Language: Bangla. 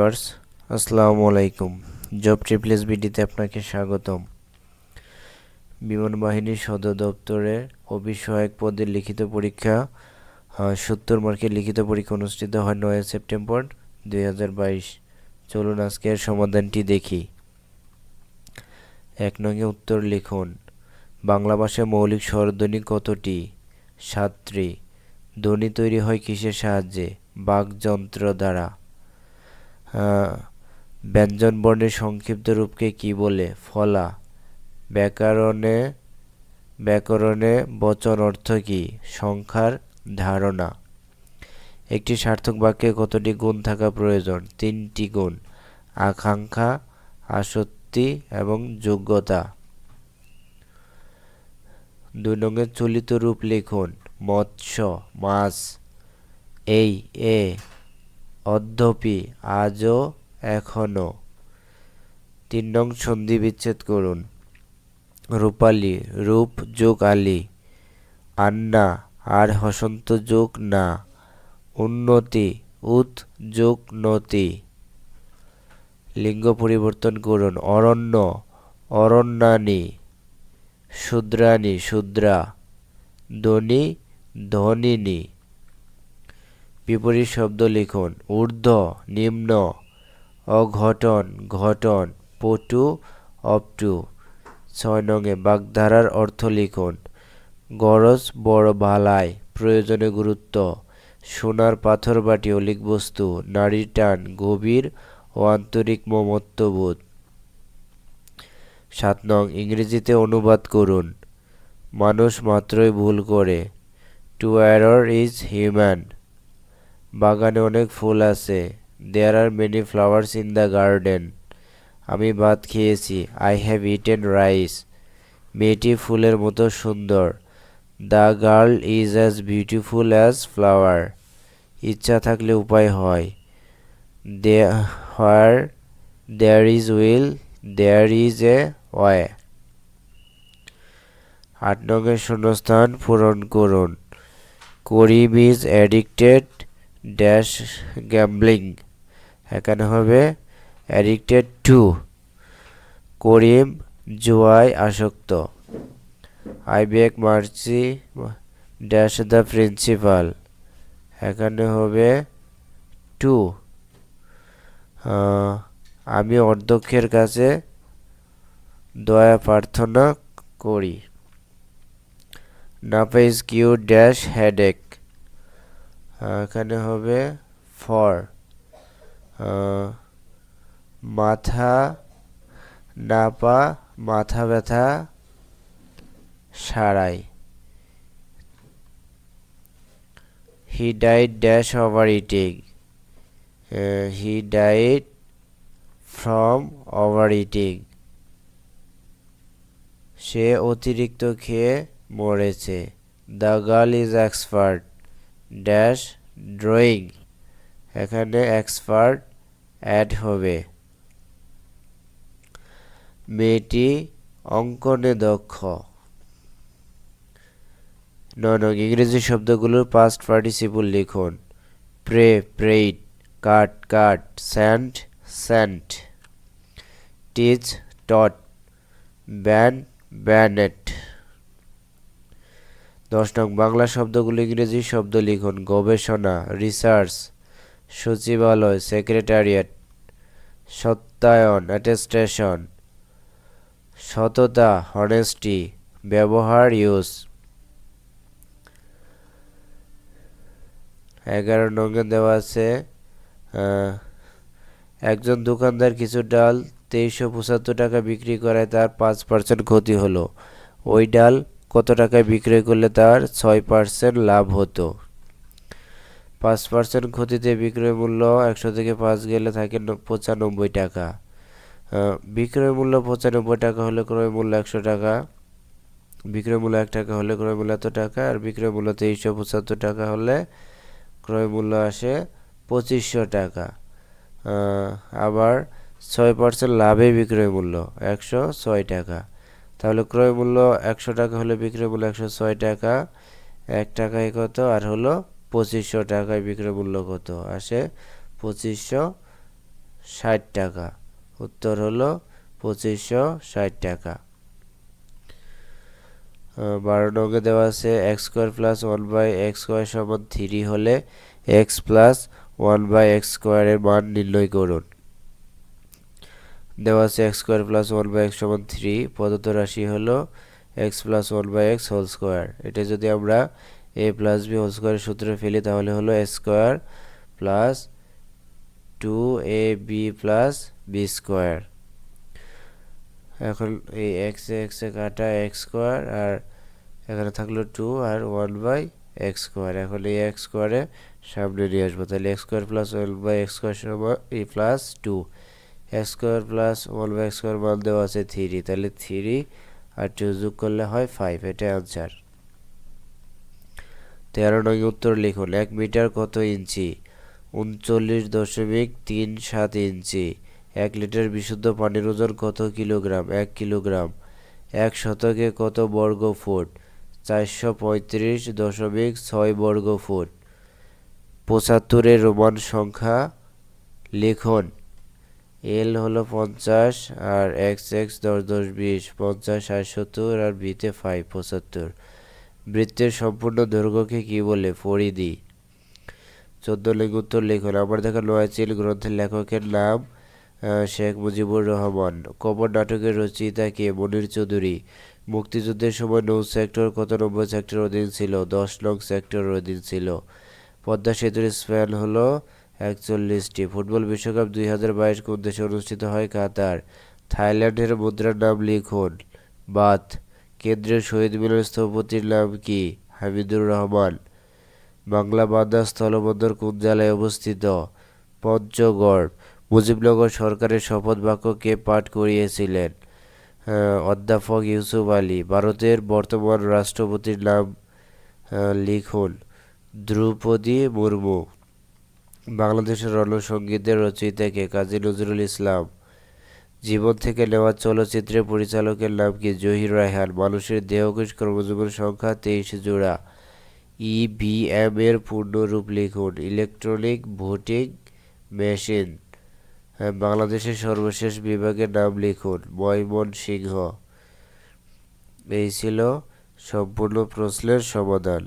ভিউয়ার্স, আসসালামু আলাইকুম। জব ট্রিপলেস বিডিতে আপনাকে স্বাগতম। বিমান বাহিনীর সদর দপ্তরে অভিসহায়ক পদের লিখিত পরীক্ষা সত্তর মার্কের লিখিত পরীক্ষা অনুষ্ঠিত হয় নয় সেপ্টেম্বর দুই হাজার বাইশ। চলুন আজকের সমাধানটি দেখি। এক নঙ্গে উত্তর লিখুন, বাংলা ভাষায় মৌলিক স্বরধ্বনি কতটি? সাতটি ধ্বনি তৈরি হয় কিসের সাহায্যে? বাকযন্ত্র দ্বারা। ব্যঞ্জন বর্ণের সংক্ষিপ্ত রূপকে কি বলে? ফলা। ব্যাকরণে ব্যাকরণে বচন অর্থ কি? সংখ্যার ধারণা। একটি সার্থক বাক্যে কতটি গুণ থাকা প্রয়োজন? তিনটি গুণ। আকাঙ্ক্ষা, আসক্তি এবং যোগ্যতা। দুই নঙ্গের চলিত রূপ লিখুন। মৎস্য, মাছ। এই, এ অদ্যপি আজও এখনও। তিন নং সন্ধি বিচ্ছেদ করুন। রূপালী, রূপ যোগ আলী। আন্না, আর হসন্ত যোগ না। উন্নতি উত যোগ নতি। লিঙ্গ পরিবর্তন করুন। অরণ্য, অরণ্যানী। শূদ্রাণী, শূদ্রা। ধনী ধনিনী বিপরীত শব্দ লিখুন। ঊর্ধ্ব, নিম্ন, অঘটন, ঘটন, পটু, অপটু। ছয় নঙে বাগধারার অর্থ লিখুন। গরজ, বড় বালাই প্রয়োজনে গুরুত্ব। সোনার পাথর বাটি অলিক বস্তু নারীর টান, গভীর ও আন্তরিক মমত্ববোধ। সাত নং, ইংরেজিতে অনুবাদ করুন। মানুষ মাত্রই ভুল করে। টু এরর ইজ হিউম্যান বাগানে অনেক ফুল আছে। There are many flowers in the garden আমি ভাত খেয়েছি। আই হ্যাভ ইটেন রাইস মেয়েটি ফুলের মতো সুন্দর। The girl is as beautiful as flower ইচ্ছা থাকলে উপায় হয়। They where there is will there is a way আট নঙ্গের শূন্যস্থান পূরণ করুন। Karim is addicted dash gambling এখানে হবে অ্যাডিক্টেড টু করিম জুয়ায় আসক্ত I beg mercy dash the principal এখানে হবে টু আমি অধ্যক্ষের কাছে দয়া প্রার্থনা করি। Napa is cure dash headache এখানে হবে ফর মাথা নাপা মাথা ব্যথা, সারাই। He died dash over eating he died from over eating সে অতিরিক্ত খেয়ে মরেছে। The girl is expert dash drawing এখানে এক্সপার্ট অ্যাড হবে। মেয়েটি অঙ্কনে দক্ষ। নন ইংরেজি শব্দগুলোর পাস্ট পার্টিসিপল লিখুন। Pray prayed cut cut send sent teach taught bend bent দশ নং বাংলা শব্দগুলো ইংরেজি শব্দ লিখুন। গবেষণা রিসার্চ সচিবালয় সেক্রেটারিয়েট সত্যায়ন অ্যাটেস্টেশন সততা হনেস্টি ব্যবহার ইউজ এগারো নঙ্গে দেওয়া আছে একজন দোকানদার কিছু ডাল তেইশশো পঁচাত্তর টাকা বিক্রি করায় তার পাঁচ পার্সেন্ট ক্ষতি হলো। ওই ডাল কত টাকায় বিক্রয় করলে তার ছয় পার্সেন্ট লাভ হতো? পাঁচ পার্সেন্ট ক্ষতিতে বিক্রয় মূল্য একশো থেকে পাঁচ গেলে থাকে পঁচানব্বই টাকা। বিক্রয় মূল্য পঁচানব্বই টাকা হলে ক্রয় মূল্য একশো টাকা, বিক্রয় মূল্য এক টাকা হলে ক্রয় মূল্য এত টাকা, আর বিক্রয় মূল্য তেইশশো পঁচাত্তর টাকা হলে ক্রয় মূল্য আসে পঁচিশশো টাকা। আবার ছয় পার্সেন্ট লাভে বিক্রয় মূল্য, একশো ছয় টাকা। তাহলে ক্রয় মূল্য একশো টাকা হলে বিক্রয় মূল্য একশো ছয় টাকা। এক টাকায় কত? আর হলো পঁচিশশো টাকায় বিক্রয় মূল্য কত? আসে পঁচিশশো ষাট টাকা। উত্তর হলো পঁচিশশো ষাট টাকা। বারো নঙ্গে দেওয়া আছে, x square plus one by x square সমান থ্রি হলে x plus one by x স্কোয়ারের মান নির্ণয় করুন। দেওয়া আছে x square plus one by x সমান থ্রি, প্রদত্ত রাশি হলো x plus one by x whole square. এটা যদি আমরা এ প্লাস বি হোল স্কোয়ারের সূত্রে ফেলি, তাহলে হলো a square plus two a b plus b square. এখন এই এক্স এক্সে কাটা এক্স স্কোয়ার, আর এখানে থাকল টু আর ওয়ান বাই এক্স স্কোয়ার। এখন এই এক্স স্কোয়ারে সামনে নিয়ে আসব। তাহলে x square plus one by x square সমান এই plus two. Square plus one by square মান দেওয়া আছে থ্রি তাহলে থ্রি আর টু যোগ করলে হয় ফাইভ এটাই আনসার তেরো নং উত্তর লিখুন, এক মিটার কত ইঞ্চি? উনচল্লিশ দশমিক তিন সাত ইঞ্চি। এক লিটার বিশুদ্ধ পানির ওজন কত কিলোগ্রাম? এক কিলোগ্রাম। এক শতকে কত বর্গ ফুট চারশো পঁয়ত্রিশ দশমিক ছয় বর্গ ফুট পঁচাত্তরের রোমান সংখ্যা লিখুন। এল হলো পঞ্চাশ আর এক্স এক্স দশ দশ বিশ, পঞ্চাশ ষাট সত্তর আর বিতে ফাইভ পঁচাত্তর। বৃত্তের সম্পূর্ণ দৈর্ঘ্যকে কি বলে? পরিধি। চোদ্দ লিঙ্গ উত্তর লিখুন। আমার দেখা নোয়াচিল গ্রন্থের লেখকের নাম শেখ মুজিবুর রহমান। কবর নাটকের রচয়িতা কে? মনির চৌধুরী। মুক্তিযুদ্ধের সময় নৌ সেক্টর কত নম্বর সেক্টর অধীন ছিল? দশ নং সেক্টর অধীন ছিল। পদ্মা সেতুর স্প্যান হলো একচল্লিশটি। ফুটবল বিশ্বকাপ দুই হাজার বাইশ কোন দেশে অনুষ্ঠিত হয় কাতার। থাইল্যান্ডের মুদ্রার নাম লিখুন। বাথ কেন্দ্রীয় শহীদ মিলন স্থপতির নাম কি? হামিদুর রহমান। বাংলা বান্দা স্থলবন্দর কোন জেলায় অবস্থিত? পঞ্চগড়। মুজিবনগর সরকারের শপথ বাক্য কে পাঠ করিয়েছিলেন? অধ্যাপক ইউসুফ আলী। ভারতের বর্তমান রাষ্ট্রপতির নাম লিখুন। দ্রৌপদী মুর্মু। বাংলাদেশের রণসঙ্গীতের রচয়িতাকে কাজী নজরুল ইসলাম। জীবন থেকে নেওয়া চলচ্চিত্রের পরিচালকের নাম কি? জহির রায়হান। মানুষের দেহকোষ ক্রমজীবন সংখ্যা তেইশ জোড়া। ইভিএম এর পূর্ণরূপ লিখুন। Electronic voting machine. বাংলাদেশের সর্বশেষ বিভাগের নাম লিখুন। ময়মনসিংহ এই ছিল সম্পূর্ণ প্রশ্নের সমাধান।